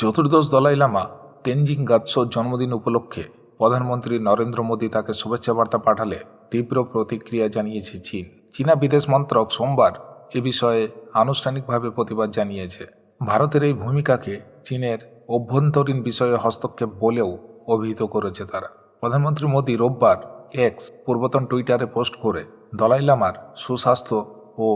চতুর্দশ দলাই লামা, তেনজিং গাৎসোর জন্মদিন উপলক্ষে প্রধানমন্ত্রী নরেন্দ্র মোদী তাকে শুভেচ্ছা বার্তা পাঠালে তীব্র প্রতিক্রিয়া জানিয়েছে চীন। চীনা বিদেশ মন্ত্রক সোমবার এ বিষয়ে আনুষ্ঠানিকভাবে প্রতিবাদ জানিয়েছে। ভারতের এই ভূমিকাকে চীনের অভ্যন্তরীণ বিষয়ে হস্তক্ষেপ বলেও অভিহিত করেছে তারা। প্রধানমন্ত্রী মোদী রোববার এক্স পূর্বতন টুইটারে পোস্ট করে দলাই লামার সুস্বাস্থ্য ও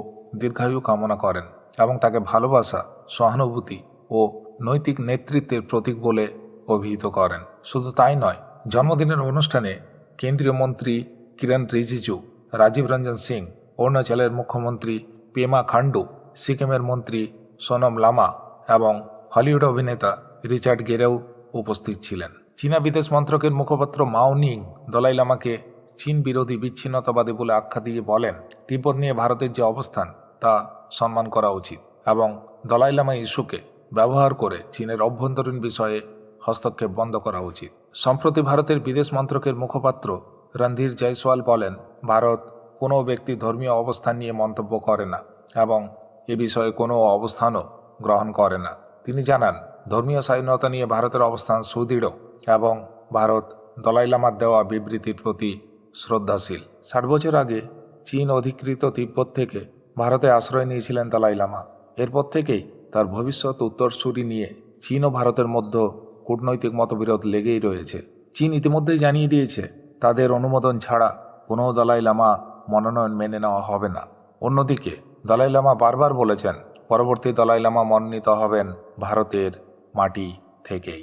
দীর্ঘায়ু কামনা করেন এবং তাকে ভালোবাসা, সহানুভূতি ও নৈতিক নেতৃত্বের প্রতীক বলে অভিহিত করেন। শুধু তাই নয়, জন্মদিনের অনুষ্ঠানে কেন্দ্রীয় মন্ত্রী কিরণ রিজিজু, রাজীব রঞ্জন সিং, অরুণাচলের মুখ্যমন্ত্রী পেমা খান্ডু সিকিমের মন্ত্রী সোনম লামা এবং হলিউড অভিনেতা রিচার্ড গেরেও উপস্থিত ছিলেন। চীনা বিদেশ মন্ত্রকের মুখপাত্র মাও নিং দলাই লামাকে চীন বিরোধী বিচ্ছিন্নতাবাদী বলে আখ্যা দিয়ে বলেন, তিব্বত নিয়ে ভারতের যে অবস্থান তা সম্মান করা উচিত এবং দলাই লামা ইস্যুকে ব্যবহার করে চীনের অভ্যন্তরীণ বিষয়ে হস্তক্ষেপ বন্ধ করা উচিত। সম্প্রতি ভারতের বিদেশ মন্ত্রকের মুখপাত্র রণধীর জয়সওয়াল বলেন, ভারত কোনো ব্যক্তি ধর্মীয় অবস্থান নিয়ে মন্তব্য করে না এবং এ বিষয়ে কোনো অবস্থানও গ্রহণ করে না। তিনি জানান, ধর্মীয় স্বাধীনতা নিয়ে ভারতের অবস্থান সুদৃঢ় এবং ভারত দলাই লামার দেওয়া বিবৃতির প্রতি শ্রদ্ধাশীল। ষাট বছর আগে চীন অধিকৃত তিব্বত থেকে ভারতে আশ্রয় নিয়েছিলেন দলাই লামা এরপর থেকেই তার ভবিষ্যৎ উত্তরসূরি নিয়ে চীন ও ভারতের মধ্যে কূটনৈতিক মতবিরোধ লেগেই রয়েছে। চীন ইতিমধ্যেই জানিয়ে দিয়েছে, তাদের অনুমোদন ছাড়া কোনো দলাই লামা মনোনয়ন মেনে নেওয়া হবে না। অন্যদিকে, দলাই লামা বারবার বলেছেন, পরবর্তী দলাই লামা মনোনীত হবেন ভারতের মাটি থেকেই।